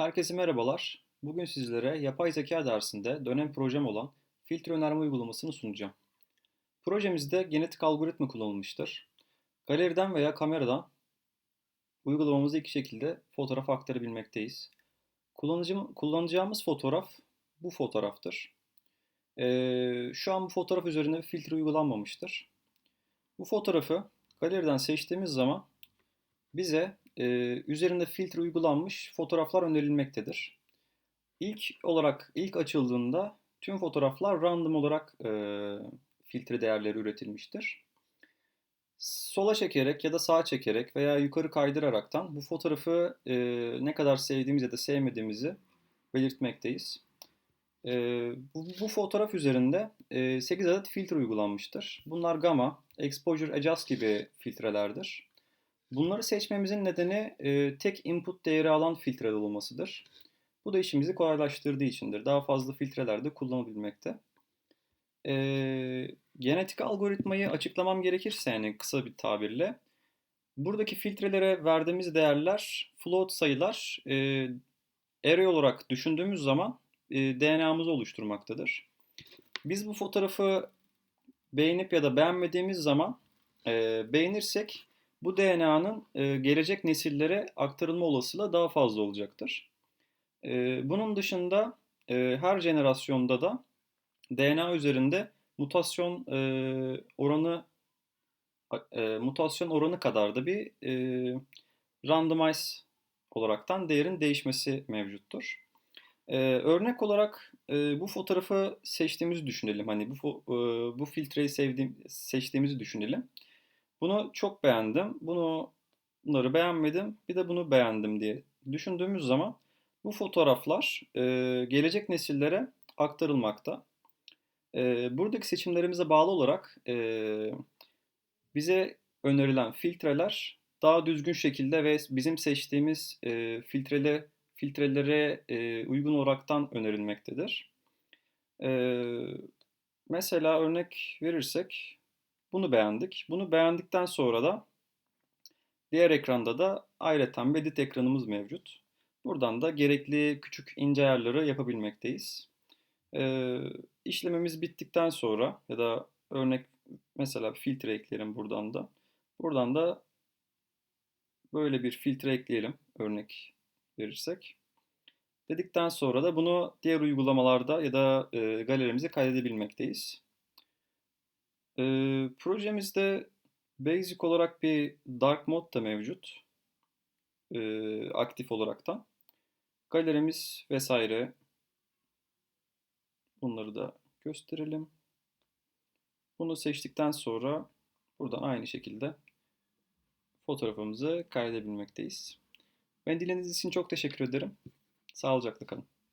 Herkese merhabalar. Bugün sizlere yapay zeka dersinde dönem projem olan filtre önerme uygulamasını sunacağım. Projemizde genetik algoritma kullanılmıştır. Galeriden veya kameradan uygulamamızda iki şekilde fotoğraf aktarabilmekteyiz. Kullanıcı, kullanacağımız fotoğraf bu fotoğraftır. Ee, şu an bu fotoğraf üzerine bir filtre uygulanmamıştır. Bu fotoğrafı galeriden seçtiğimiz zaman bize e, üzerinde filtre uygulanmış fotoğraflar önerilmektedir. İlk olarak ilk açıldığında tüm fotoğraflar random olarak e, filtre değerleri üretilmiştir. Sola çekerek ya da sağa çekerek veya yukarı kaydıraraktan bu fotoğrafı e, ne kadar sevdiğimiz ya da sevmediğimizi belirtmekteyiz. E, bu, bu fotoğraf üzerinde e, 8 adet filtre uygulanmıştır. Bunlar gamma, exposure adjust gibi filtrelerdir. Bunları seçmemizin nedeni e, tek input değeri alan filtreler olmasıdır. Bu da işimizi kolaylaştırdığı içindir. Daha fazla filtreler de kullanabilmekte. E, genetik algoritmayı açıklamam gerekirse yani kısa bir tabirle. Buradaki filtrelere verdiğimiz değerler float sayılar e, array olarak düşündüğümüz zaman e, DNA'mızı oluşturmaktadır. Biz bu fotoğrafı beğenip ya da beğenmediğimiz zaman e, beğenirsek bu DNA'nın e, gelecek nesillere aktarılma olasılığı daha fazla olacaktır. E, bunun dışında e, her jenerasyonda da DNA üzerinde mutasyon oranı mutasyon oranı kadar da bir randomize olaraktan değerin değişmesi mevcuttur. Örnek olarak bu fotoğrafı seçtiğimizi düşünelim. Hani bu bu filtreyi sevdiğim seçtiğimizi düşünelim. Bunu çok beğendim. Bunu bunları beğenmedim. Bir de bunu beğendim diye düşündüğümüz zaman bu fotoğraflar e, gelecek nesillere aktarılmakta. E, buradaki seçimlerimize bağlı olarak e, bize önerilen filtreler daha düzgün şekilde ve bizim seçtiğimiz e, filtrele filtrelere e, uygun olaraktan önerilmektedir. E, mesela örnek verirsek bunu beğendik. Bunu beğendikten sonra da diğer ekranda da ayrıca edit ekranımız mevcut. Buradan da gerekli küçük ince ayarları yapabilmekteyiz. Ee, işlemimiz bittikten sonra ya da örnek mesela filtre ekleyelim buradan da. Buradan da böyle bir filtre ekleyelim örnek verirsek. Dedikten sonra da bunu diğer uygulamalarda ya da e, galerimize kaydedebilmekteyiz. E, projemizde basic olarak bir dark mode da mevcut. E, aktif olaraktan. Galerimiz vesaire. Bunları da gösterelim. Bunu seçtikten sonra buradan aynı şekilde fotoğrafımızı kaydedebilmekteyiz. Ben dinlediğiniz için çok teşekkür ederim. Sağlıcakla kalın.